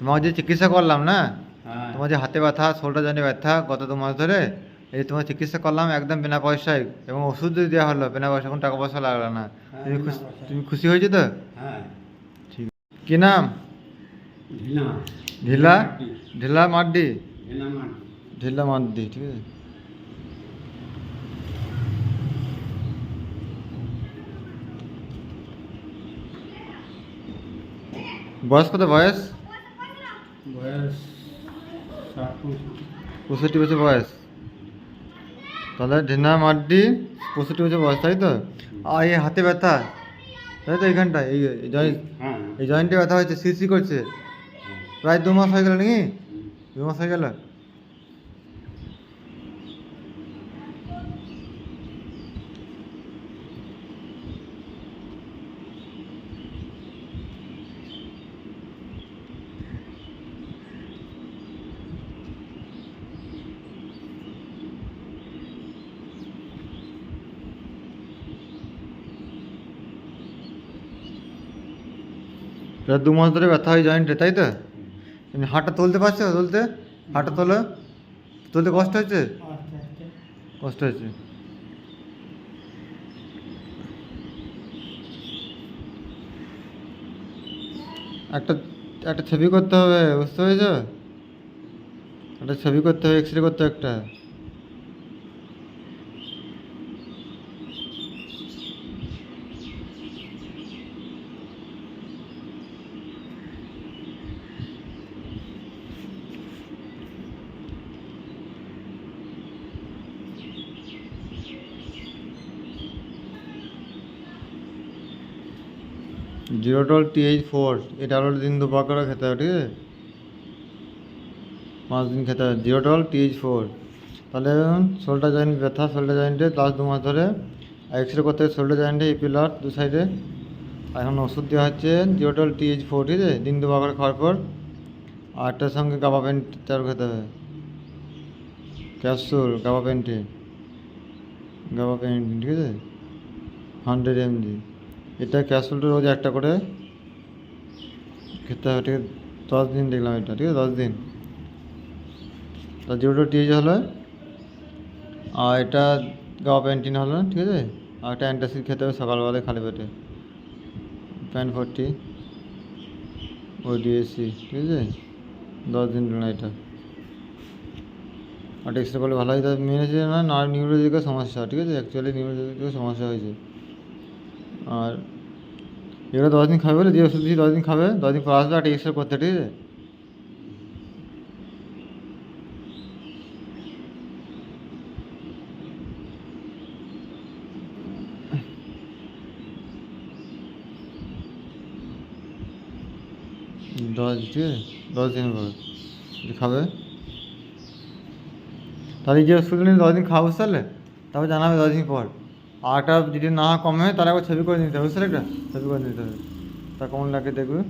তোমাকে যে চিকিৎসা করলাম না হ্যাঁ। তোমার যে হাতে ব্যথা শোল্ডার জানি ব্যথা গত দু মাস ধরে এই তোমার চিকিৎসা করলাম একদম বিনা পয়সায় এবং ওষুধ যদি দেওয়া হলো বিনা পয়সা কোনো টাকা পয়সা লাগল না। হ্যাঁ, তুমি খুশি তুমি খুশি হয়েছো তো? হ্যাঁ। ঠিক। কি নাম? ঢিলা। ঢিলা মাড্ডি। ঢিলা মাড্ডি ঠিক আছে। বয়স কত বয়স? বয়স পঁয়ষট্টি। বছর বয়স। তাহলে ঢেনা মাড্ডি পঁয়ষট্টি বছর বয়স তাই তো? আর এই হাতে ব্যথা তাই তো এইখানটা এই জয়েন্ট হ্যাঁ। এই জয়েন্টে ব্যথা হয়েছে সিসি করছে। প্রায় দু মাস হয়ে গেল নাকি? দু মাস হয়ে গেল? প্রায় দু মাস ধরে ব্যথা হয় জয়েন্টে তাই তো? এমনি হাঁটা তুলতে পারছ তুলতে? হাঁটা তোলো। তুলতে কষ্ট হচ্ছে কষ্ট হচ্ছে একটা একটা ছবি করতে হবে, বুঝতে পেরেছ? একটা ছবি করতে হবে এক্স রে করতে হবে একটা। জিরো টল টিএইচ ফোর, এটা হলো দিন দুবার করে খেতে হবে ঠিক আছে? পাঁচ দিন খেতে হবে জিরো টল টিএইচ ফোর। তাহলে শোল্ডার জয়েন্ট ব্যথা শোল্ডার জয়েন্টে লাস্ট দু মাস ধরে এক্স রে করতে শোল্ডার জয়েন্টে এই পিলার দু সাইডে এখন ওষুধ দেওয়া হচ্ছে জিরো টল টিএইচ ফোর, ঠিক আছে? দিন দুবার করে খাওয়ার পর আটটার সঙ্গে গাবা পেন্ট চার খেতে হবে ক্যাপসুল, গাবা পেন্টে গাবা পেন্ট ঠিক আছে? হান্ড্রেড এমজি এটা ক্যাপসুলটা রোজ একটা করে খেতে হবে, ঠিক আছে? দশ দিন দেখলাম এটা, ঠিক আছে? দশ দিন। তা জিরোটা টিএইচ হলো, আর এটা গাওয়া প্যান্টিন হলো, ঠিক আছে? আর একটা অ্যান্টাসিড খেতে হবে সকালবেলায় খালি পেটে। প্যান ফোরটি ও ডিএসসি ঠিক আছে? দশ দিন দিলাম এটা। আর এক্সরে করলে ভালো হয় মেন হচ্ছে না না নিউরোলজিক্যাল সমস্যা, ঠিক আছে? অ্যাকচুয়ালি নিউরোলজিক্যাল সমস্যা হয়েছে। আর এগুলো দশ দিন খাবে বলে যে ওষুধ দিয়েছি দশ দিন খাবে, দশ দিন পর আসবে, একটা এক্সরে করতে, ঠিক আছে? দশ, ঠিক আছে? দশ দিন যে খাবে? তাহলে যে ওষুধ নিয়ে দশ দিন খাওয়া পারলে তারপর জানাবে দশ দিন পর। আরটা যদি না কমে তাহলে একবার ছবি করে নিতে হবে, বুঝতে একটা ছবি করে নিতে হবে। তা কেমন লাগে দেখবে?